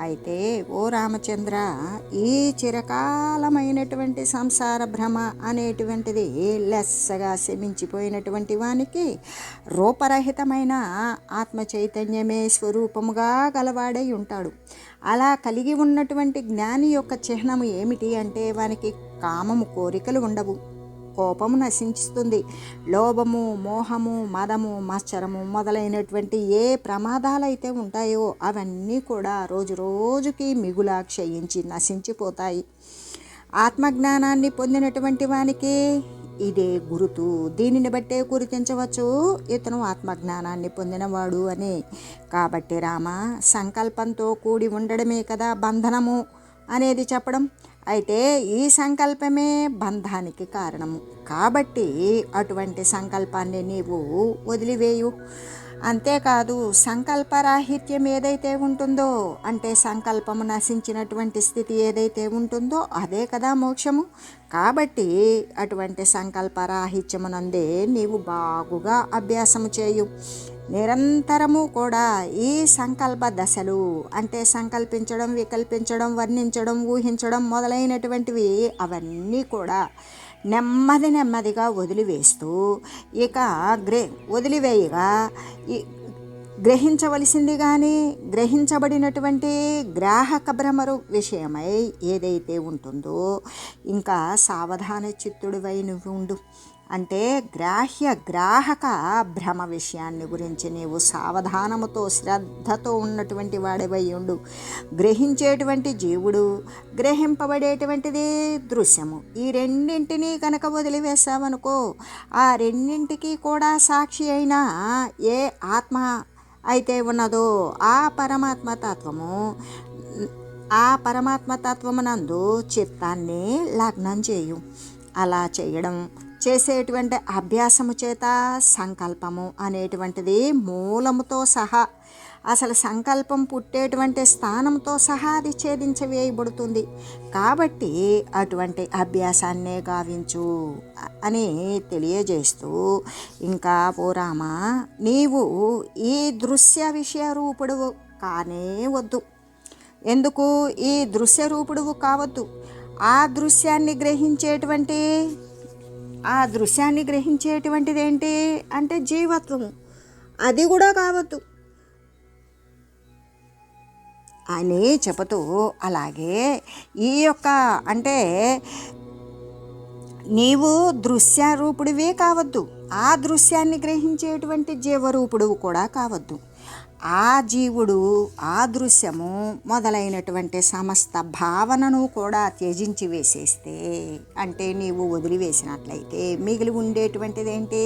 అయితే ఓ రామచంద్ర ఈ చిరకాలమైనటువంటి సంసార భ్రమ అనేటువంటిది లెస్సగా శమించిపోయినటువంటి వానికి రూపరహితమైన ఆత్మ చైతన్యమే స్వరూపముగా గలవాడై ఉంటాడు. అలా కలిగి ఉన్నటువంటి జ్ఞాని యొక్క చిహ్నము ఏమిటి అంటే వానికి కామము కోరికలు ఉండవు. కోపము నశించుతుంది. లోభము మోహము మదము మచ్చరము మొదలైనటువంటి ఏ ప్రమాదాలు అయితే ఉంటాయో అవన్నీ కూడా రోజు రోజుకి మిగులా క్షయించి నశించిపోతాయి. ఆత్మజ్ఞానాన్ని పొందినటువంటి వానికి ఇదే గురుతు. దీనిని బట్టే గుర్తించవచ్చు. ఇతను ఆత్మజ్ఞానాన్ని పొందినవాడు అని. కాబట్టి రామ సంకల్పంతో కూడి ఉండడమే కదా బంధనము అనేది చెప్పడం. అయితే ఈ సంకల్పమే బంధానికి కారణము. కాబట్టి అటువంటి సంకల్పాన్ని నీవు వదిలివేయు. అంతేకాదు సంకల్పరాహిత్యం ఏదైతే ఉంటుందో అంటే సంకల్పము నశించినటువంటి స్థితి ఏదైతే ఉంటుందో అదే కదా మోక్షము. కాబట్టి అటువంటి సంకల్పరాహిత్యమునందే నీవు బాగుగా అభ్యాసము చేయు. నిరంతరము కూడా ఈ సంకల్ప దశలు అంటే సంకల్పించడం వికల్పించడం వర్ణించడం ఊహించడం మొదలైనటువంటివి అవన్నీ కూడా నెమ్మది నెమ్మదిగా వదిలివేస్తూ ఇక గ్రే వదిలివేయగా గ్రహించవలసింది కానీ గ్రహించబడినటువంటి గ్రాహక భ్రమరు విషయమై ఏదైతే ఉంటుందో ఇంకా సావధాన చిత్తుడివై నువ్వు ఉండు. అంటే గ్రాహ్య గ్రాహక భ్రమ విషయాన్ని గురించి నీవు సావధానముతో శ్రద్ధతో ఉన్నటువంటి వాడివై ఉండు. గ్రహించేటువంటి జీవుడు గ్రహింపబడేటువంటిది దృశ్యము. ఈ రెండింటినీ కనుక వదిలివేశావనుకో ఆ రెండింటికి కూడా సాక్షి అయిన ఏ ఆత్మ అయితే ఉన్నదో ఆ పరమాత్మ తత్వము ఆ పరమాత్మ తత్వమునందు చిత్తాన్ని లగ్నం చేయు. అలా చేయడం చేసేటువంటి అభ్యాసము చేత సంకల్పము అనేటువంటిది మూలముతో సహా అసలు సంకల్పం పుట్టేటువంటి స్థానంతో సహా అది ఛేదించవేయబడుతుంది. కాబట్టి అటువంటి అభ్యాసాన్నే గావించు అని తెలియజేస్తూ ఇంకా పోరామా నీవు ఈ దృశ్య విషయ రూపుడు కానే వద్దు. ఎందుకు? ఈ దృశ్య రూపుడువు కావద్దు. ఆ దృశ్యాన్ని గ్రహించేటువంటి ఆ దృశ్యాన్ని గ్రహించేటువంటిది ఏంటి అంటే జీవత్వము. అది కూడా కావద్దు. అని చెబుతూ అలాగే ఈ యొక్క అంటే నీవు దృశ్యారూపుడివే కావద్దు. ఆ దృశ్యాన్ని గ్రహించేటువంటి జీవరూపుడు కూడా కావద్దు. ఆ జీవుడు ఆ దృశ్యము మొదలైనటువంటి సమస్త భావనను కూడా త్యజించి వేసేస్తే అంటే నీవు వదిలివేసినట్లయితే మిగిలి ఉండేటువంటిది ఏంటి?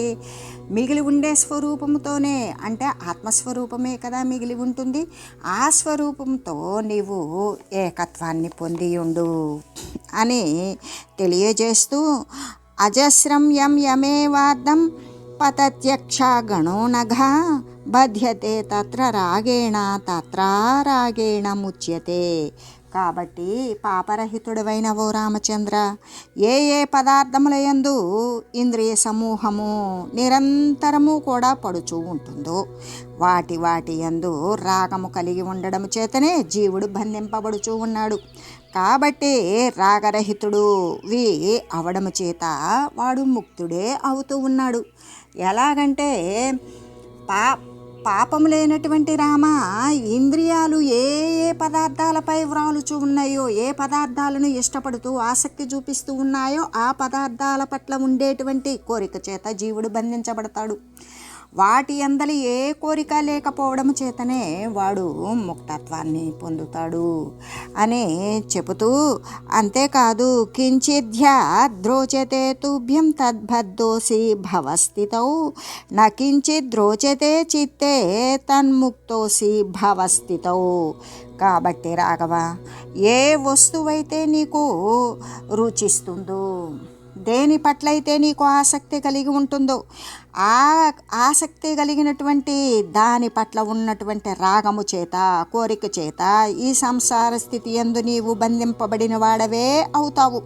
మిగిలి ఉండే స్వరూపంతోనే అంటే ఆత్మస్వరూపమే కదా మిగిలి ఉంటుంది. ఆ స్వరూపంతో నీవు ఏకత్వాన్ని పొంది ఉండు అని తెలియజేస్తూ అజస్రం యం యమేవాదం పతత్యక్ష గణో నఘ బధ్యతే తత్ర రాగేణ తత్ర రాగేణ ముచ్యతే. కాబట్టి పాపరహితుడవైన ఓ రామచంద్ర ఏ ఏ పదార్థముల యందు ఇంద్రియ సమూహము నిరంతరము కూడా పడుచూ ఉంటుందో వాటి వాటి యందు రాగము కలిగి ఉండడం చేతనే జీవుడు బంధింపబడుచూ ఉన్నాడు. కాబట్టి రాగరహితుడు వి అవడము చేత వాడు ముక్తుడే అవుతూ ఉన్నాడు. ఎలాగంటే పా పాపం లేనటువంటి రామ ఇంద్రియాలు ఏ ఏ పదార్థాలపై వ్రాలుచు ఉన్నాయో ఏ పదార్థాలను ఇష్టపడుతూ ఆసక్తి చూపిస్తూ ఉన్నాయో ఆ పదార్థాల పట్ల ఉండేటువంటి కోరిక చేత జీవుడు బంధించబడతాడు. వాటి అందలి ఏ కోరిక లేకపోవడం చేతనే వాడు ముక్తత్వాన్ని పొందుతాడు అని చెబుతూ అంతేకాదు కించిధ్యా ద్రోచతే తుభ్యం తద్భద్దోసి భవస్థితౌ నకించిద్ ద్రోచతే చిత్తే తన్ముక్తోసి భవస్థితౌ. కాబట్టి రాఘవ ఏ వస్తువైతే నీకు రుచిస్తుందో దేని పట్లయితే నీకు ఆసక్తి కలిగి ఉంటుందో ఆ ఆసక్తి కలిగినటువంటి దాని పట్ల ఉన్నటువంటి రాగము చేత కోరిక చేత ఈ సంసార స్థితి ఎందు నీవు బంధింపబడిన వాడవే అవుతావు.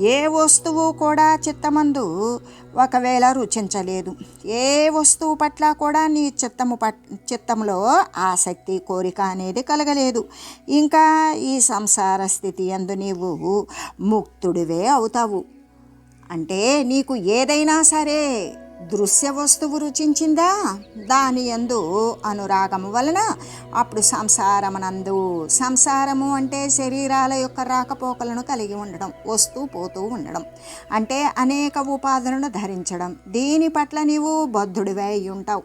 ఏ వస్తువు కూడా చిత్తమందు ఒకవేళ రుచించలేదు. ఏ వస్తువు పట్ల కూడా నీ చిత్తము పట్ చిత్తంలో ఆసక్తి కోరిక అనేది కలగలేదు. ఇంకా ఈ సంసార స్థితి ఎందు నీవు ముక్తుడివే అవుతావు. అంటే నీకు ఏదైనా సరే దృశ్య వస్తువు రుచించిందా? దాని ఎందు అనురాగము వలన అప్పుడు సంసారమునందు సంసారము అంటే శరీరాల యొక్క రాకపోకలను కలిగి ఉండడం వస్తూ పోతూ ఉండడం అంటే అనేక ఉపాధులను ధరించడం. దీని పట్ల నీవు బద్ధుడివై ఉంటావు.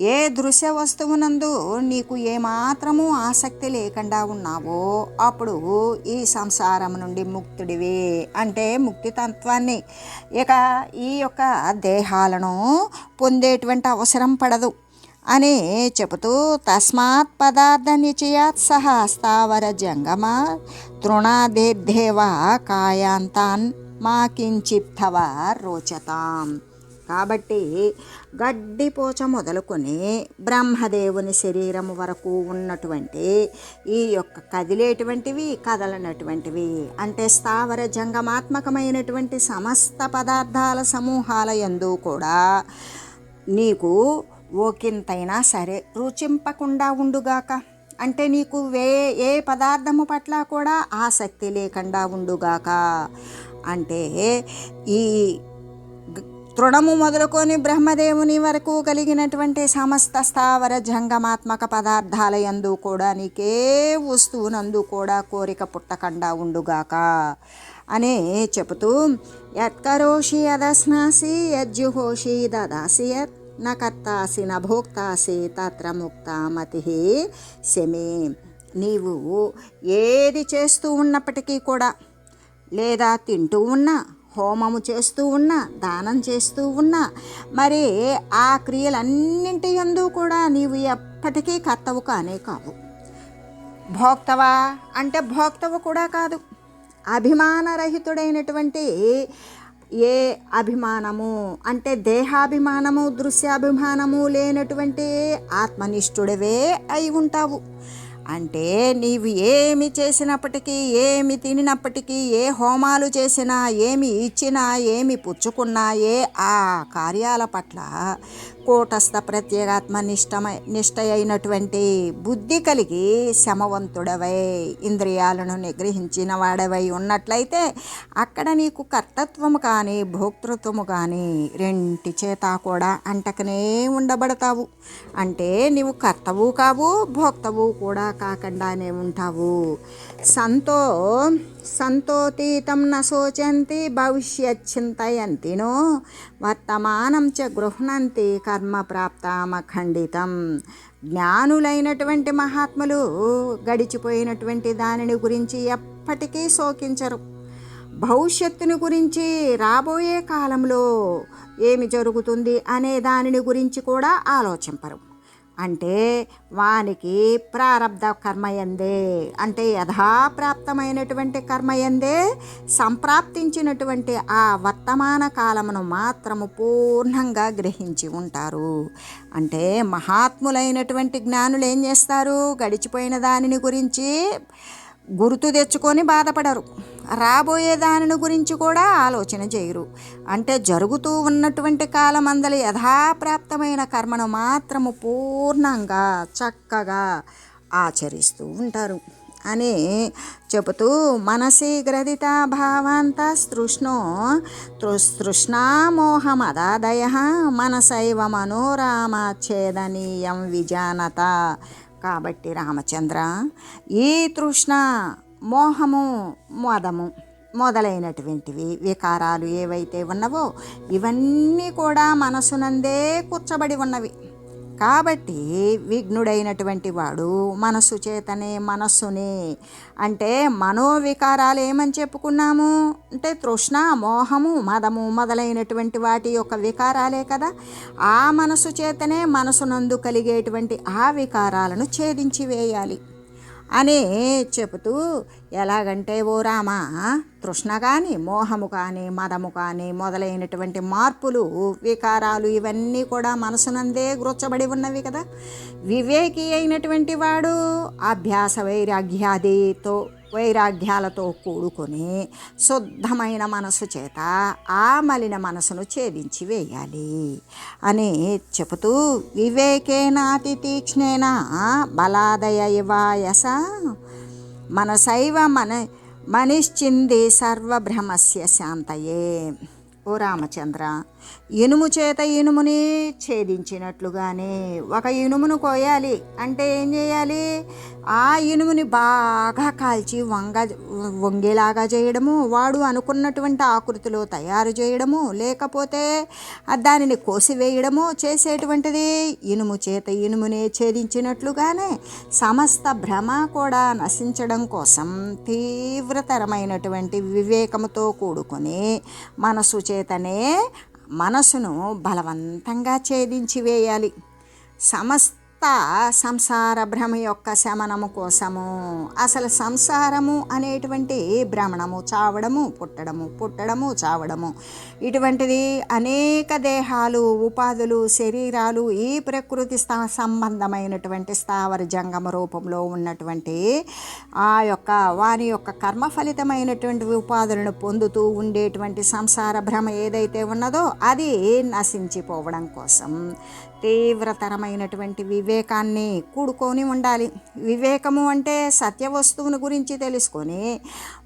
ఏ దృశ్య వస్తువునందు నీకు ఏమాత్రము ఆసక్తి లేకుండా ఉన్నావో అప్పుడు ఈ సంసారం నుండి ముక్తుడివే అంటే ముక్తి తత్వాన్ని ఇక ఈ యొక్క దేహాలను పొందేటువంటి అవసరం పడదు అని చెబుతూ తస్మాత్ పదార్థ నిచయాత్ సహా స్థావర జంగమ తృణాదేవ కాయాంతాన్ మా కించిప్తవ రోచతాం. కాబట్టి గడ్డిపోచ మొదలుకొని బ్రహ్మదేవుని శరీరం వరకు ఉన్నటువంటి ఈ యొక్క కదిలేటువంటివి కదలనటువంటివి అంటే స్థావర జంగమాత్మకమైనటువంటి సమస్త పదార్థాల సమూహాల యందు కూడా నీకు ఓకింతైనా సరే రుచింపకుండా ఉండుగాక. అంటే నీకు వే ఏ పదార్థము పట్ల కూడా ఆసక్తి లేకుండా ఉండుగాక. అంటే ఈ తృణము మొదలుకొని బ్రహ్మదేవుని వరకు కలిగినటువంటి సమస్త స్థావర జంగమాత్మక పదార్థాల యందు కూడా నీకే వస్తువునందు కూడా కోరిక పుట్టకుండా ఉండుగాక అని చెబుతూ యత్కరోషి యదస్నాసి యజ్జుహోషి దదాసి యత్ న కర్తాసి న భోక్తాసి తత్ర ముక్తామతి శమే. నీవు ఏది చేస్తూ ఉన్నప్పటికీ కూడా లేదా తింటూ ఉన్నా హోమము చేస్తూ ఉన్నా దానం చేస్తూ ఉన్నా మరి ఆ క్రియలన్నింటి యందు కూడా నీవు ఎప్పటికీ కర్తవు కానే కావు. భోక్తవా? అంటే భోక్తవు కూడా కాదు. అభిమానరహితుడైనటువంటి ఏ అభిమానము? అంటే దేహాభిమానము దృశ్యాభిమానము లేనటువంటి ఆత్మనిష్ఠుడవే అయి ఉంటావు. అంటే నీవు ఏమి చేసినప్పటికీ ఏమి తినినప్పటికీ ఏ హోమాలు చేసినా ఏమి ఇచ్చినా ఏమి పుచ్చుకున్నా ఏ ఆ కార్యాల పట్ల కూటస్థ ప్రత్యేగాత్మ నిష్టమై నిష్ట అయినటువంటి బుద్ధి కలిగి శమవంతుడవై ఇంద్రియాలను నిగ్రహించిన వాడవై ఉన్నట్లయితే అక్కడ నీకు కర్తత్వము కానీ భోక్తృత్వము కానీ రెంటి చేత కూడా అంటకనే ఉండబడతావు. అంటే నీవు కర్తవు కావు భోక్తవు కూడా కాకుండానే ఉంటావు. సంతో సంతోతీతం న శోచంతి భవిష్యచ్చింతయంతి నో. వర్తమానం చ గృహ్ణంతి కర్మ ప్రాప్తామఖండితం జ్ఞానులైనటువంటి మహాత్ములు గడిచిపోయినటువంటి దానిని గురించి ఎప్పటికీ శోకించరు. భవిష్యత్తుని గురించి రాబోయే కాలంలో ఏమి జరుగుతుంది అనే దానిని గురించి కూడా ఆలోచింపరు. అంటే వానికి ప్రారబ్ధ కర్మయందే. అంటే యథాప్రాప్తమైనటువంటి కర్మయందే సంప్రాప్తించినటువంటి ఆ వర్తమాన కాలమును మాత్రము పూర్ణంగా గ్రహించి ఉంటారు. అంటే మహాత్ములైనటువంటి జ్ఞానులు ఏం చేస్తారు? గడిచిపోయిన దానిని గురించి గుర్తు తెచ్చుకొని బాధపడరు. రాబోయే దానిని గురించి కూడా ఆలోచన చేయరు. అంటే జరుగుతూ ఉన్నటువంటి కాలమందలి యథాప్రాప్తమైన కర్మను మాత్రము పూర్ణంగా చక్కగా ఆచరిస్తూ ఉంటారు. అని చెబుతూ మనసి గ్రదిత భావాంత తృష్ణో తృష్ణామోహమదాదయ మనసైవ మనోరామఛేదనీయం విజానత. కాబట్టి రామచంద్ర ఈ తృష్ణ మోహము మోదము మొదలైనటువంటివి వికారాలు ఏవైతే ఉన్నవో ఇవన్నీ కూడా మనసునందే కూర్చబడి ఉన్నవి. కాబట్టి విఘ్నుడైనటువంటి వాడు మనసు చేతనే మనస్సునే. అంటే మనోవికారాలు ఏమని చెప్పుకున్నాము? అంటే తృష్ణ మోహము మదము మొదలైనటువంటి వాటి యొక్క వికారాలే కదా. ఆ మనసు చేతనే మనసునందు కలిగేటువంటి ఆ వికారాలను ఛేదించి వేయాలి. అని చెబుతూ ఎలాగంటే ఓ రామ తృష్ణ కానీ మోహము కానీ మదము కానీ మొదలైనటువంటి మార్పులు వికారాలు ఇవన్నీ కూడా మనసునందే గుర్చబడి ఉన్నవి కదా. వివేకి అయినటువంటి వాడు అభ్యాస వైరాగ్యాదితో వైరాగ్యాలతో కూడుకొని శుద్ధమైన మనసు చేత ఆ మలిన మనసును ఛేదించి వేయాలి అని చెబుతూ వివేకేనాతి తీక్ష్ణేన బలాదయ ఇవాయస. మనసైవ మన మనిశ్చింది సర్వభ్రమస్య శాంతయే. ఓ రామచంద్ర ఇనుము చేత ఇనుముని ఛేదించినట్లుగానే ఒక ఇనుమును కోయాలి. అంటే ఏం చేయాలి? ఆ ఇనుముని బాగా కాల్చి వంగ వంగేలాగా చేయడము వాడు అనుకున్నటువంటి ఆకృతిలో తయారు చేయడము లేకపోతే దానిని కోసివేయడము చేసేటువంటిది ఇనుము చేత ఇనుమునే ఛేదించినట్లుగానే సమస్త భ్రమ కూడా నశించడం కోసం తీవ్రతరమైనటువంటి వివేకముతో కూడుకొని మనసు చేతనే మనసును బలవంతంగా ఛేదించి వేయాలి. సమస్త సంసార భ్రమ యొక్క శమనము కోసము. అసలు సంసారము అనేటువంటి భ్రమణము చావడము పుట్టడము పుట్టడము చావడము. ఇటువంటిది అనేక దేహాలు ఉపాధులు శరీరాలు ఈ ప్రకృతి స్థా సంబంధమైనటువంటి స్థావర జంగమ రూపంలో ఉన్నటువంటి ఆ యొక్క వారి యొక్క కర్మ ఫలితమైనటువంటి ఉపాధులను పొందుతూ ఉండేటువంటి సంసార భ్రమ ఏదైతే ఉన్నదో అది నశించిపోవడం కోసం. తీవ్రతరమైనటువంటి వివేకాన్ని కూడుకొని ఉండాలి. వివేకము అంటే సత్య వస్తువుని గురించి తెలుసుకొని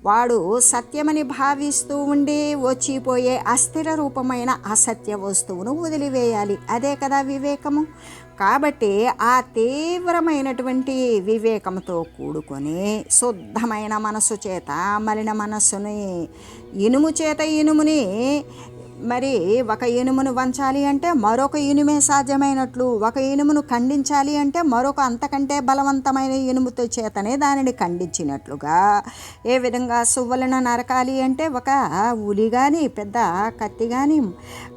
వాడు సత్యమని భావిస్తూ ఉండి వచ్చిపోయే అస్థిర రూపమైన అసత్య వస్తువును వదిలివేయాలి. అదే కదా వివేకము. కాబట్టి ఆ తీవ్రమైనటువంటి వివేకంతో కూడుకొని శుద్ధమైన మనసు చేత మలిన మనస్సుని ఇనుము చేత ఇనుముని మరి ఒక ఇనుమును వంచాలి అంటే మరొక ఇనుమే సాధ్యమైనట్లు ఒక ఇనుమును ఖండించాలి అంటే మరొక అంతకంటే బలవంతమైన ఇనుముతో చేతనే దానిని ఖండించినట్లుగా. ఏ విధంగా సువ్వలను నరకాలి అంటే ఒక ఉలి కానీ పెద్ద కత్తి కానీ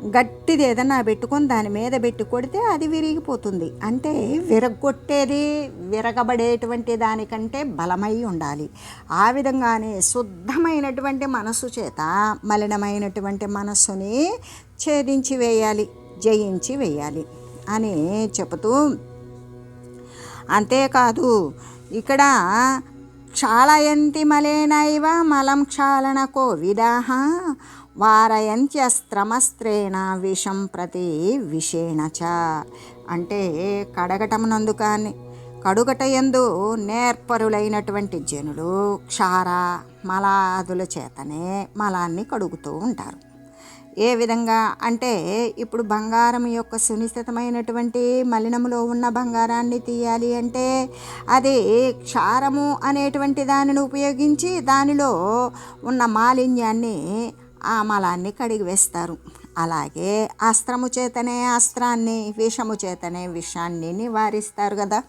గట్టిది ఏదన్నా పెట్టుకొని దాని మీద పెట్టి కొడితే అది విరిగిపోతుంది. అంటే విరగొట్టేది విరగబడేటువంటి దానికంటే బలమై ఉండాలి. ఆ విధంగానే శుద్ధమైనటువంటి మనసు చేత మలినమైనటువంటి మనస్సుని ఛేదించి వేయాలి జయించి వేయాలి అని చెబుతూ అంతేకాదు ఇక్కడ క్షాళయంతి మలేనైవ మలం క్షాళనకో విదాహ వారయంత్యస్త్రమస్త్రేణ విషం ప్రతి విషేణ చ. అంటే కడగటమునందు కానీ కడుగట ఎందు నేర్పరులైనటువంటి జనులు క్షార మలాదుల చేతనే మలాన్ని కడుగుతూ ఉంటారు. ఏ విధంగా అంటే ఇప్పుడు బంగారం యొక్క సునిశ్చితమైనటువంటి మలినములో ఉన్న బంగారాన్ని తీయాలి అంటే అది క్షారము అనేటువంటి దానిని ఉపయోగించి దానిలో ఉన్న మాలిన్యాన్ని ఆ మలాన్ని కడిగి వేస్తారు. అలాగే అస్త్రము చేతనే అస్త్రాన్ని విషము చేతనే విషాన్ని నివారిస్తారు కదా.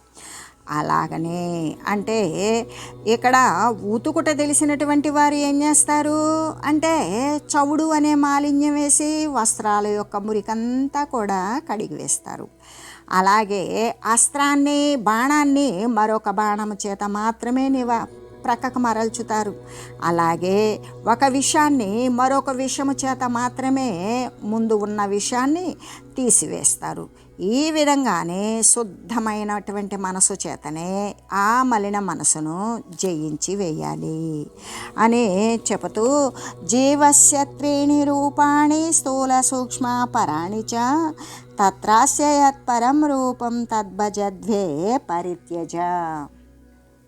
అలాగనే. అంటే ఇక్కడ ఊతుకుట తెలిసినటువంటి వారు ఏం చేస్తారు? అంటే చవుడు అనే మాలిన్యం వేసి వస్త్రాల యొక్క మురికంతా కూడా కడిగి వేస్తారు. అలాగే అస్త్రాన్ని బాణాన్ని మరొక బాణము చేత మాత్రమే నివా ప్రక్కకు మరల్చుతారు. అలాగే ఒక విషయాన్ని మరొక విషయము చేత మాత్రమే ముందు ఉన్న విషయాన్ని తీసివేస్తారు. ఈ విధంగానే శుద్ధమైనటువంటి మనసు చేతనే ఆ మలిన మనసును జయించి వేయాలి అని చెబుతూ జీవస్య త్రీణి రూపాణి స్థూల సూక్ష్మ పరాణి చ తత్రాస్య యత్పరం రూపం తద్భజద్వే పరిత్యజ.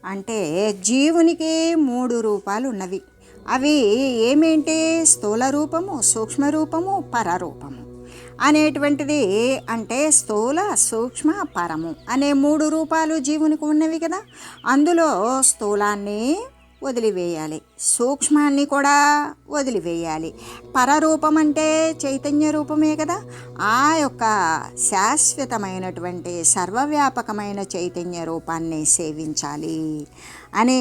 అంటే జీవునికి మూడు రూపాలు ఉన్నవి అవి ఏమేంటి? స్థూల రూపము సూక్ష్మ రూపము పరరూపము. అనేటువంటిది అంటే స్థూల సూక్ష్మ పరము అనే మూడు రూపాలు జీవునికి ఉన్నవి కదా. అందులో స్థూలాన్ని వదిలివేయాలి. సూక్ష్మాన్ని కూడా వదిలివేయాలి. పరరూపం అంటే చైతన్య రూపమే కదా. ఆ యొక్క శాశ్వతమైనటువంటి సర్వవ్యాపకమైన చైతన్య రూపాన్ని సేవించాలి. అని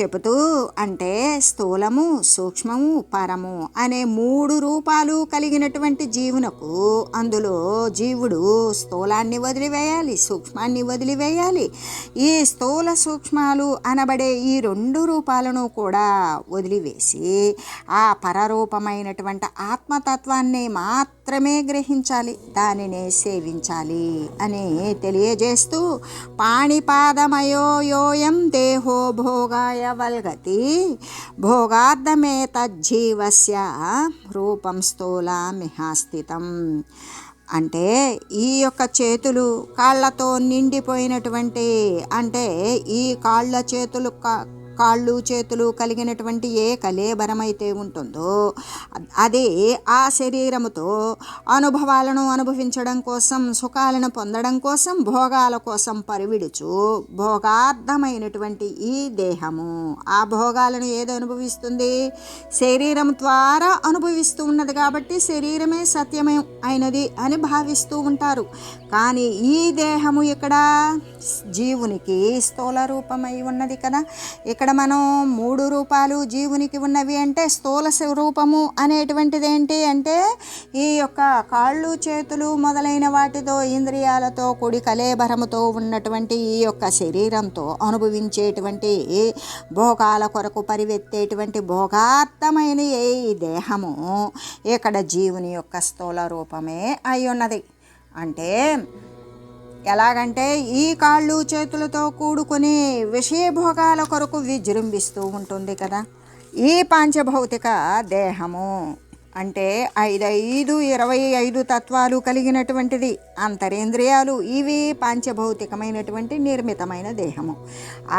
చెబుతూ అంటే స్థూలము సూక్ష్మము పరము అనే మూడు రూపాలు కలిగినటువంటి జీవునకు అందులో జీవుడు స్థూలాన్ని వదిలివేయాలి సూక్ష్మాన్ని వదిలివేయాలి. ఈ స్థూల సూక్ష్మాలు అనబడే ఈ రెండు రూపాలను కూడా వదిలివేసి ఆ పరరూపమైనటువంటి ఆత్మతత్వాన్ని మాత్రమే గ్రహించాలి దానినే సేవించాలి అని తెలియజేస్తూ పాణిపాదమయోయోయం యోయం దేహో భోగాయ వల్గతి భోగార్థమే తజ్జీవస్య రూపం స్థూలమిహాస్థితం అంటే ఈ యొక్క చేతులు కాళ్ళతో నిండిపోయినటువంటి అంటే ఈ కాళ్ళ చేతులు కా కాళ్ళు చేతులు కలిగినటువంటి ఏ కలేబరమైతే ఉంటుందో అదే ఆ శరీరముతో అనుభవాలను అనుభవించడం కోసం సుఖాలను పొందడం కోసం భోగాల కోసం పరివిడుచు భోగార్థమైనటువంటి ఈ దేహము. ఆ భోగాలను ఏది అనుభవిస్తుంది? శరీరం ద్వారా అనుభవిస్తూ ఉన్నది కాబట్టి శరీరమే సత్యమే అయినది అని భావిస్తూ ఉంటారు. కానీ ఈ దేహము ఇక్కడ జీవునికి స్థూల రూపమై ఉన్నది కదా. ఇక్కడ ఇక్కడ మనం మూడు రూపాలు జీవునికి ఉన్నవి అంటే స్థూల రూపము అనేటువంటిది ఏంటి అంటే ఈ యొక్క కాళ్ళు చేతులు మొదలైన వాటితో ఇంద్రియాలతో కూడి కలేబరముతో ఉన్నటువంటి ఈ యొక్క శరీరంతో అనుభవించేటువంటి భోగాల కొరకు పరివెత్తేటువంటి భోగార్థమైన ఈ దేహము ఇక్కడ జీవుని యొక్క స్థూల రూపమే అయి ఉన్నది. అంటే ఎలాగంటే ఈ కాళ్ళు చేతులతో కూడుకుని విషయభోగాల కొరకు విజృంభిస్తూ ఉంటుంది కదా. ఈ పంచభౌతిక దేహము అంటే ఐదైదు ఇరవై ఐదు తత్వాలు కలిగినటువంటిది. అంతరేంద్రియాలు ఇవి పంచభౌతికమైనటువంటి నిర్మితమైన దేహము.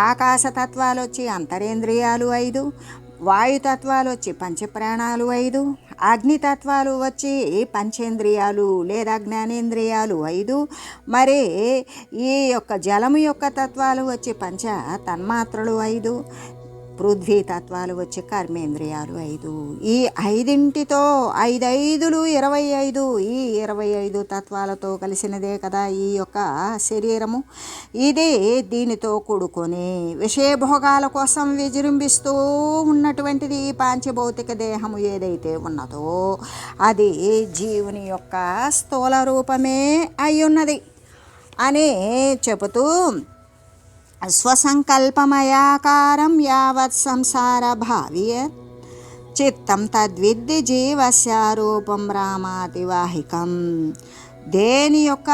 ఆకాశ తత్వాలు వచ్చి అంతరేంద్రియాలు ఐదు వాయుతత్వాలు వచ్చి పంచప్రాణాలు ఐదు అగ్నితత్వాలు వచ్చి పంచేంద్రియాలు లేదా జ్ఞానేంద్రియాలు ఐదు. మరి ఈ యొక్క జలము యొక్క తత్వాలు వచ్చి పంచ తన్మాత్రలు ఐదు. పృథ్వీ తత్వాలు వచ్చి కర్మేంద్రియాలు ఐదు. ఈ ఐదింటితో ఐదైదులు ఇరవై ఐదు. ఈ ఇరవై ఐదు తత్వాలతో కలిసినదే కదా ఈ యొక్క శరీరము. ఇది దీనితో కూడుకొని విషయభోగాల కోసం విజృంభిస్తూ ఉన్నటువంటిది ఈ పాంచభౌతిక దేహము ఏదైతే ఉన్నదో అది జీవుని యొక్క స్థూల రూపమే అయి ఉన్నది. అని చెబుతూ స్వసంకల్పమయాకారం యావత్ సంసార భావ్యత్ చిత్తం తద్విద్ది జీవస్య రూపం రామాతివాహికం దేని యొక్క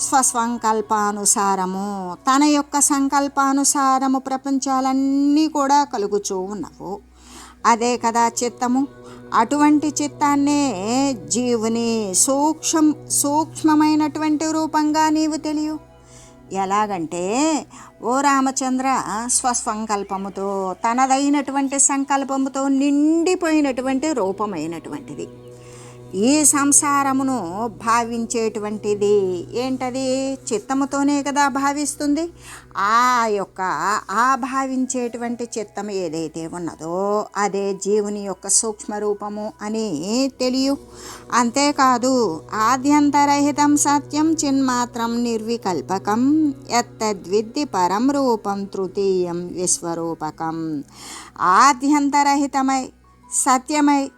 స్వసంకల్పానుసారము తన యొక్క సంకల్పానుసారము ప్రపంచాలన్నీ కూడా కలుగుచూ ఉన్నవు. అదే కదా చిత్తము. అటువంటి చిత్తాన్నే జీవుని సూక్ష్మ సూక్ష్మమైనటువంటి రూపంగా నీవు తెలియవు ఎలాగంటే ఓ రామచంద్ర స్వసంకల్పముతో తనదైనటువంటి సంకల్పముతో నిండిపోయినటువంటి రూపమైనటువంటిది. ఈ సంసారమును భావించేటువంటిది ఏంటది? చిత్తముతోనే కదా భావిస్తుంది. ఆ యొక్క ఆ భావించేటువంటి చిత్తం ఏదైతే ఉన్నదో అదే జీవుని యొక్క సూక్ష్మ రూపము అని తెలియు. అంతేకాదు ఆద్యంతరహితం సత్యం చిన్మాత్రం నిర్వికల్పకం ఎత్తద్విద్ది పరం రూపం తృతీయం విశ్వరూపకం. ఆద్యంతరహితమై సత్యమై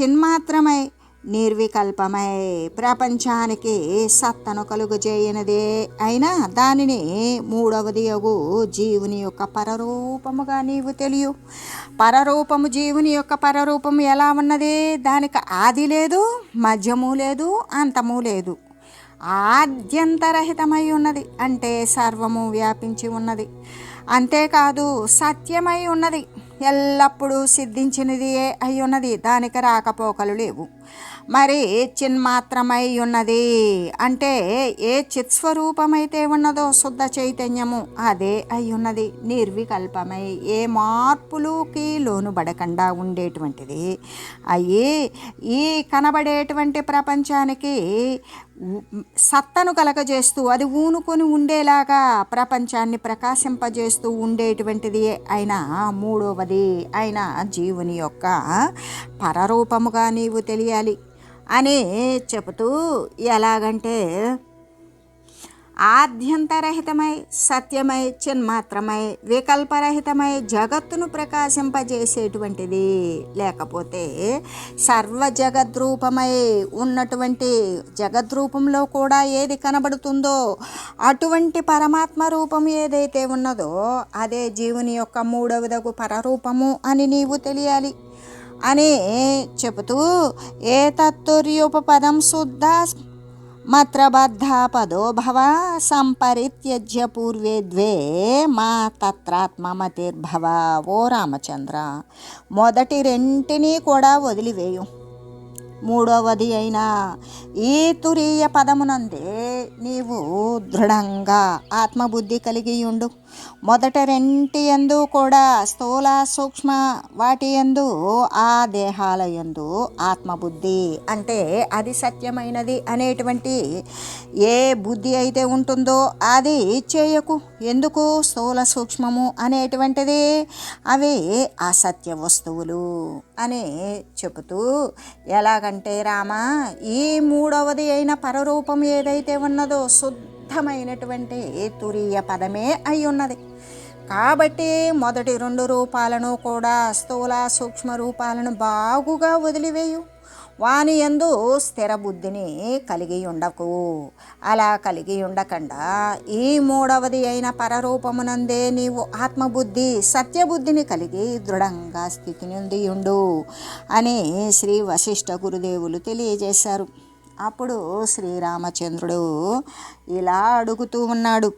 చిన్మాత్రమై నిర్వికల్పమై ప్రపంచానికి సత్తను కలుగజేయనిదే అయినా దానిని మూడవది అగు జీవుని యొక్క పరరూపముగా నీవు తెలియు. పరరూపము జీవుని యొక్క పరరూపము ఎలా ఉన్నది? దానికి ఆది లేదు మధ్యము లేదు అంతము లేదు. ఆద్యంతరహితమై ఉన్నది అంటే సర్వము వ్యాపించి ఉన్నది. అంతేకాదు సత్యమై ఉన్నది ఎల్లప్పుడూ సిద్ధించినది అయి ఉన్నది. దానికి రాకపోకలు లేవు. మరి చిన్మాత్రమై ఉన్నది? అంటే ఏ చిత్స్వరూపమైతే ఉన్నదో శుద్ధ చైతన్యము అదే అయి ఉన్నది. నిర్వికల్పమై ఏ మార్పులుకి లోనుబడకుండా ఉండేటువంటిది. అయ్యి ఈ కనబడేటువంటి ప్రపంచానికి సత్తను కలగజేస్తూ అది ఊనుకొని ఉండేలాగా ప్రపంచాన్ని ప్రకాశింపజేస్తూ ఉండేటువంటిది అయిన మూడవది అయిన జీవుని యొక్క పరరూపముగా నీవు తెలియాలి. అని చెబుతూ ఎలాగంటే ఆద్యంతరహితమై సత్యమై చిన్మాత్రమై వికల్పరహితమై జగత్తును ప్రకాశింపజేసేటువంటిది లేకపోతే సర్వ జగద్రూపమై ఉన్నటువంటి జగద్రూపంలో కూడా ఏది కనబడుతుందో అటువంటి పరమాత్మ రూపం ఏదైతే ఉన్నదో అదే జీవుని యొక్క మూడవదగు పరరూపము అని నీవు తెలియాలి. అని చెబుతూ ఏ తత్తుర్యుపపదం శుద్ధ మత్రబద్ధ పదో భవ సంపరిత్యజ్య పూర్వే ద్వే మా తత్రాత్మమతిర్భవ. ఓ రామచంద్ర మొదటి రెంటిని కూడా వదిలివేయు. మూడవది అయిన ఈ తురీయ పదమునందే నీవు దృఢంగా ఆత్మబుద్ధి కలిగి ఉండు. మొదట రెంటి ఎందు కూడా స్థూల సూక్ష్మ వాటి ఎందు ఆ దేహాల ఎందు ఆత్మబుద్ధి అంటే అది సత్యమైనది అనేటువంటి ఏ బుద్ధి అయితే ఉంటుందో అది చేయకు. ఎందుకు? స్థూల సూక్ష్మము అనేటువంటిది అవి అసత్య వస్తువులు. అని చెబుతూ ఎలాగంటే రామా ఈ మూడవది అయిన పరరూపం ఏదైతే ఉన్నదో శుద్ధమైనటువంటి తురీయ పదమే అయి ఉన్నది కాబట్టి మొదటి రెండు రూపాలను కూడా స్థూల సూక్ష్మ రూపాలను బాగుగా వదిలివేయు. వాని ఎందు స్థిరబుద్ధిని కలిగి ఉండకు అలా కలిగి ఉండకుండా ఈ మూడవది అయిన పరరూపమునందే నీవు ఆత్మబుద్ధి సత్యబుద్ధిని కలిగి దృఢంగా స్థితి నుండి ఉండు అని శ్రీ వశిష్ఠ గురుదేవులు తెలియజేశారు. అప్పుడు శ్రీరామచంద్రుడు ఇలా అడుగుతూ ఉన్నాడు.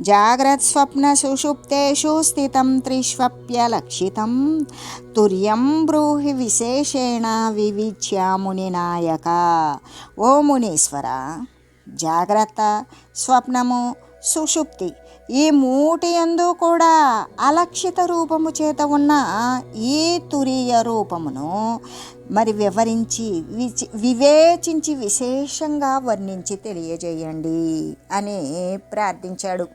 జాగ్రత్త స్వప్న సుషుప్తేషు స్థితం త్రిష్వప్య లక్షితం. తుర్యం బ్రూహి విశేషేణ వివిచ్యాముని నాయక. ఓ మునీశ్వర జాగ్రత్త స్వప్నము సుషుప్తి. ఈ మూటి ఎందు కూడా అలక్షిత రూపము చేత ఉన్న ఈ తురీయ రూపమును మరి వివరించి విచి వివేచించి విశేషంగా వర్ణించి తెలియజేయండి అని ప్రార్థించాడు.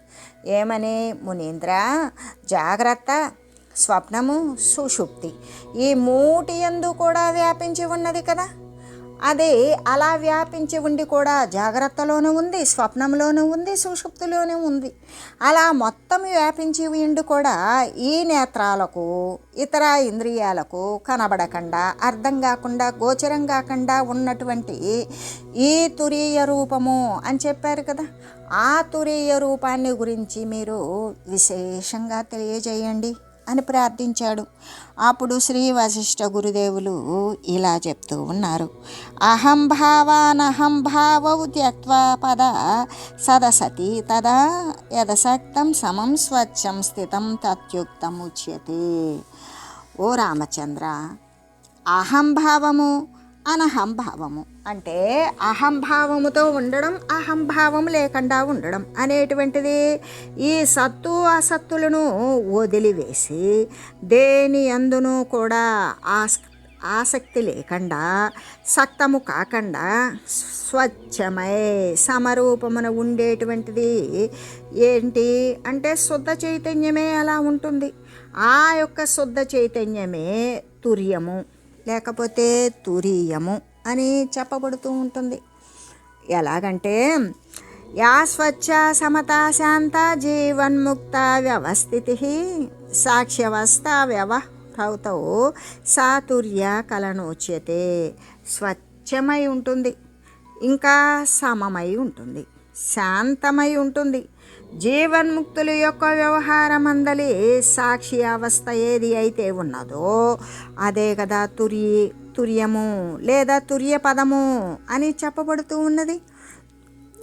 ఏమని? మునీంద్ర జాగ్రత్త స్వప్నము సుషుప్తి. ఈ మూటి ఎందు కూడా వ్యాపించి ఉన్నది కదా? అది అలా వ్యాపించి ఉండి కూడా జాగ్రత్తలోనూ ఉంది స్వప్నంలోనూ ఉంది సుషుప్తిలోనూ ఉంది. అలా మొత్తం వ్యాపించి ఉండి కూడా ఈ నేత్రాలకు ఇతర ఇంద్రియాలకు కనబడకుండా అర్థం కాకుండా గోచరం కాకుండా ఉన్నటువంటి ఈ తురీయ రూపము అని చెప్పారు కదా. ఆ తురీయ రూపాన్ని గురించి మీరు విశేషంగా తెలియజేయండి అని ప్రార్థించాడు. అప్పుడు శ్రీ వశిష్ఠ గురుదేవులు ఇలా చెప్తూ ఉన్నారు. అహం భావానహం భావౌ త్యక్వా పద సదసతి తదా యదశక్తం సమం స్వచ్ఛం స్థితం తత్యుక్తం ఉచ్యతే ఓ రామచంద్ర అహంభావము అనహంభావము అంటే అహంభావముతో ఉండడం అహంభావం లేకుండా ఉండడం అనేటువంటిది ఈ సత్తు అసత్తులను వదిలివేసి దేని అందునూ కూడా ఆస్ ఆసక్తి లేకుండా సక్తము కాకుండా స్వచ్ఛమై సమరూపమున ఉండేటువంటిది ఏంటి అంటే శుద్ధ చైతన్యమే అలా ఉంటుంది. ఆ యొక్క శుద్ధ చైతన్యమే తుర్యము లేకపోతే తురీయము. అని చెప్పబడుతూ ఉంటుంది. ఎలాగంటే యా స్వచ్ఛ సమత శాంత జీవన్ముక్త వ్యవస్థితి సాక్ష్యవస్థ వ్యవహౌతౌ సాతుర్య కలనోచ్యతే. స్వచ్ఛమై ఉంటుంది ఇంకా సమమై ఉంటుంది శాంతమై ఉంటుంది. జీవన్ముక్తుల యొక్క వ్యవహారమందలి సాక్షి అవస్థ ఏది అయితే ఉన్నదో అదే కదా తురి తుర్యము లేదా తుర్య పదము అని చెప్పబడుతూ ఉన్నది.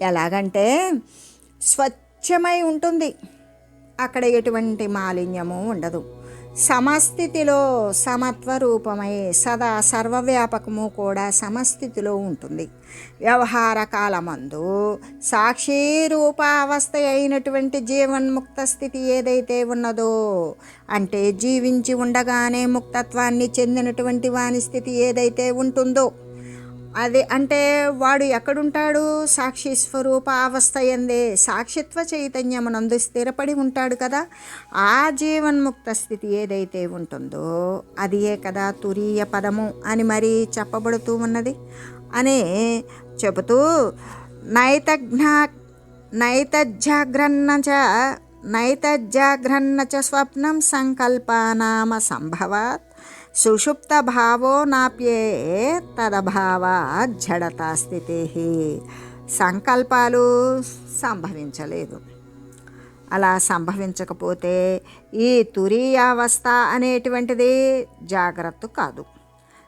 ఎలాగంటే స్వచ్ఛమై ఉంటుంది. అక్కడ ఎటువంటి మాలిన్యము ఉండదు. సమస్థితిలో సమత్వ రూపమై సదా సర్వవ్యాపకము కూడా సమస్థితిలో ఉంటుంది. వ్యవహార కాలమందు సాక్షిరూప అవస్థ అయినటువంటి జీవన్ముక్త స్థితి ఏదైతే ఉన్నదో అంటే జీవించి ఉండగానే ముక్తత్వాన్ని చెందినటువంటి వాని స్థితి ఏదైతే ఉంటుందో అది అంటే వాడు ఎక్కడుంటాడు? సాక్షి స్వరూప అవస్థ ఎందే సాక్షిత్వ చైతన్యమునందు స్థిరపడి ఉంటాడు కదా? ఆ జీవన్ముక్త స్థితి ఏదైతే ఉంటుందో అది ఏ కదా తురీయ పదము అని మరీ చెప్పబడుతూ ఉన్నది. అని చెబుతూ నైతజ్ఞా నైతజ్జాగ్రన్న చ నైతజ్జాగ్రన్న చ స్వప్నం సంకల్పనామ సంభవాత్. సుషుప్త భావో నాప్యే తదభావ జడతా స్థితి సంకల్పాలు సంభవించలేదు. అలా సంభవించకపోతే ఈ తురీయావస్థ అనేటువంటిది జాగ్రత్త కాదు.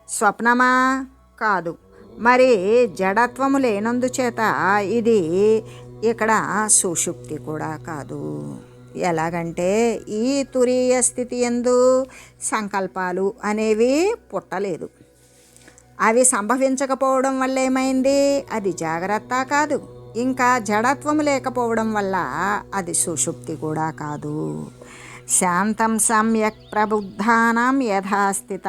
స్వప్నమా? కాదు. మరి జడత్వము లేనందుచేత ఇది ఇక్కడ సుషుప్తి కూడా కాదు. ఎలాగంటే ఈ తురీయ స్థితి ఎందు సంకల్పాలు అనేవి పుట్టలేదు. అవి సంభవించకపోవడం వల్ల ఏమైంది? అది జాగ్రత్త కాదు. ఇంకా జడత్వం లేకపోవడం వల్ల అది సుషుప్తి కూడా కాదు. శాంతం సమ్యక్ ప్రబుద్ధానం యథాస్థిత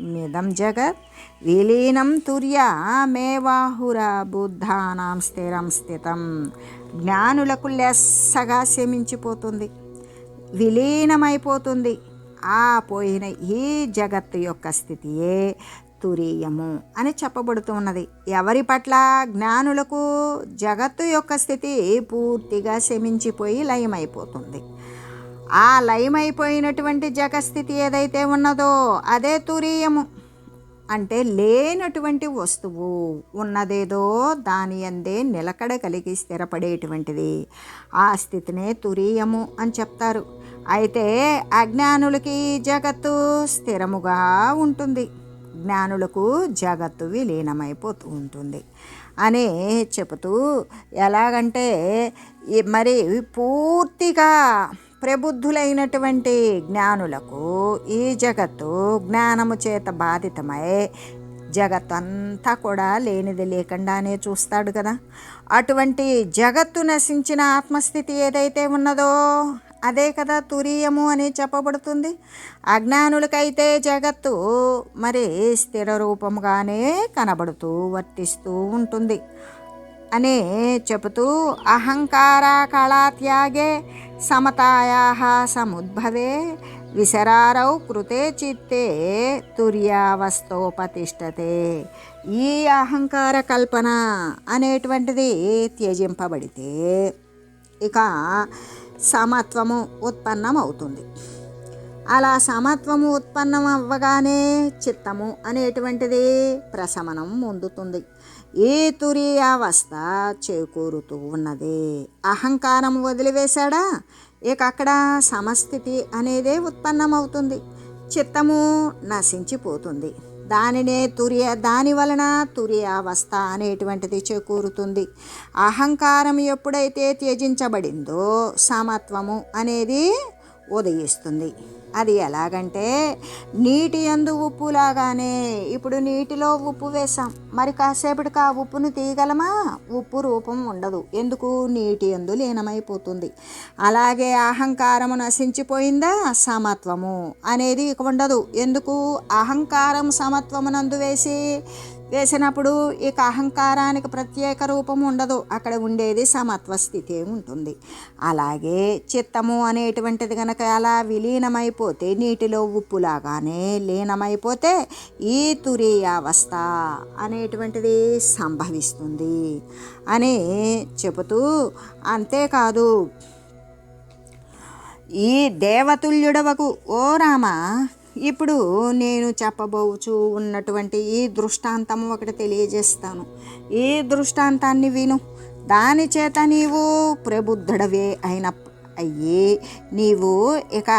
మిదం జగత్ విలీనం తుర్యా మేవాహుర బుద్ధానాం స్థిరం స్థితం. జ్ఞానులకు లెస్సగా శమించిపోతుంది విలీనమైపోతుంది. ఆ పోయిన ఈ జగత్తు యొక్క స్థితియే తురీయము అని చెప్పబడుతున్నది ఎవరి పట్ల? జ్ఞానులకు జగత్తు యొక్క స్థితి పూర్తిగా శమించిపోయి లయమైపోతుంది. ఆ లయమైపోయినటువంటి జగస్థితి ఏదైతే ఉన్నదో అదే తురీయము. అంటే లేనటువంటి వస్తువు ఉన్నదేదో దాని అందే నిలకడ కలిగి స్థిరపడేటువంటిది. ఆ స్థితినే తురీయము అని చెప్తారు. అయితే అజ్ఞానులకి జగత్తు స్థిరముగా ఉంటుంది. జ్ఞానులకు జగత్తు విలీనమైపోతూ ఉంటుంది. అని చెబుతూ ఎలాగంటే ఈ మరి పూర్తిగా ప్రబుద్ధులైనటువంటి జ్ఞానులకు ఈ జగత్తు జ్ఞానము చేత బాధితమై జగత్తు అంతా కూడా లేనిది లేకుండానే చూస్తాడు కదా. అటువంటి జగత్తు నశించిన ఆత్మస్థితి ఏదైతే ఉన్నదో అదే కదా తురీయము అని చెప్పబడుతుంది. అజ్ఞానులకైతే జగత్తు మరి స్థిర రూపముగానే కనబడుతూ వర్తిస్తూ ఉంటుంది. అనే చెబుతూ అహంకార కళాత్యాగే సమతాయా సముద్భవే విసరారౌ కృతే చిత్తే తుర్యావస్థోపతిష్టతే. ఈ అహంకార కల్పన అనేటువంటిది త్యజింపబడితే ఇక సమత్వము ఉత్పన్నం అవుతుంది అలా సమత్వము ఉత్పన్నం అవ్వగానే చిత్తము అనేటువంటిది ప్రశమనం పొందుతుంది. ఈ తురీయావస్థ చేకూరుతూ ఉన్నది? అహంకారం వదిలివేశాడా? ఇక అక్కడ సమస్థితి అనేదే ఉత్పన్నమవుతుంది. చిత్తము నశించిపోతుంది. దానినే తురియ దాని వలన తురియావస్థ అనేటువంటిది చేకూరుతుంది. అహంకారం ఎప్పుడైతే త్యజించబడిందో సమత్వము అనేది ఉదయిస్తుంది. అది ఎలాగంటే నీటి అందు ఉప్పులాగానే ఇప్పుడు నీటిలో ఉప్పు వేసాం మరి కాసేపటికి ఆ ఉప్పును తీయగలమా? ఉప్పు రూపం ఉండదు. ఎందుకు? నీటి అందు లీనమైపోతుంది. అలాగే అహంకారము నశించిపోయిందా? సమత్వము అనేది ఇక ఉండదు. ఎందుకు? అహంకారం సమత్వమునందు వేసి వేసినప్పుడు ఇక అహంకారానికి ప్రత్యేక రూపం ఉండదు. అక్కడ ఉండేది సమత్వ స్థితి ఉంటుంది. అలాగే చిత్తము అనేటువంటిది కనుక అలా విలీనమైపోతే నీటిలో ఉప్పులాగానే లీనమైపోతే ఈ తురీయావస్థ అనేటువంటిది సంభవిస్తుంది అని చెబుతూ అంతేకాదు ఈ దేవతుల్యుడవకు ఓ రామ ఇప్పుడు నేను చెప్పబోచు ఉన్నటువంటి ఈ దృష్టాంతం ఒకటి తెలియజేస్తాను. ఈ దృష్టాంతాన్ని విను. దాని చేత నీవు ప్రబుద్ధుడవే అయిన అయ్యి. నీవు ఇక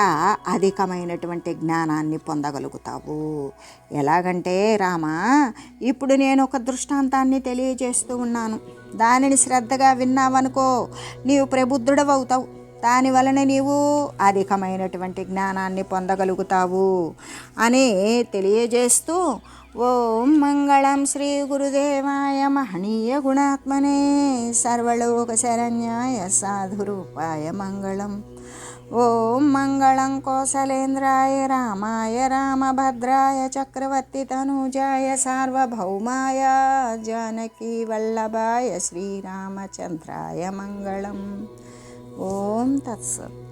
అధికమైనటువంటి జ్ఞానాన్ని పొందగలుగుతావు. ఎలాగంటే రామా ఇప్పుడు నేను ఒక దృష్టాంతాన్ని తెలియజేస్తూ ఉన్నాను. దానిని శ్రద్ధగా విన్నావనుకో నీవు ప్రబుద్ధుడవవుతావు. దాని వలన నీవు అధికమైనటువంటి జ్ఞానాన్ని పొందగలుగుతావు అని తెలియజేస్తూ ఓం మంగళం శ్రీ గురుదేవాయ మహనీయ గుణాత్మనే సర్వలోక శరణ్యాయ సాధురూపాయ మంగళం. ఓం మంగళం కోసలేంద్రాయ రామాయ రామభద్రాయ చక్రవర్తి తనూజాయ సార్వభౌమాయ జానకీ వల్లభాయ శ్రీరామచంద్రాయ మంగళం. ఓం తత్సత్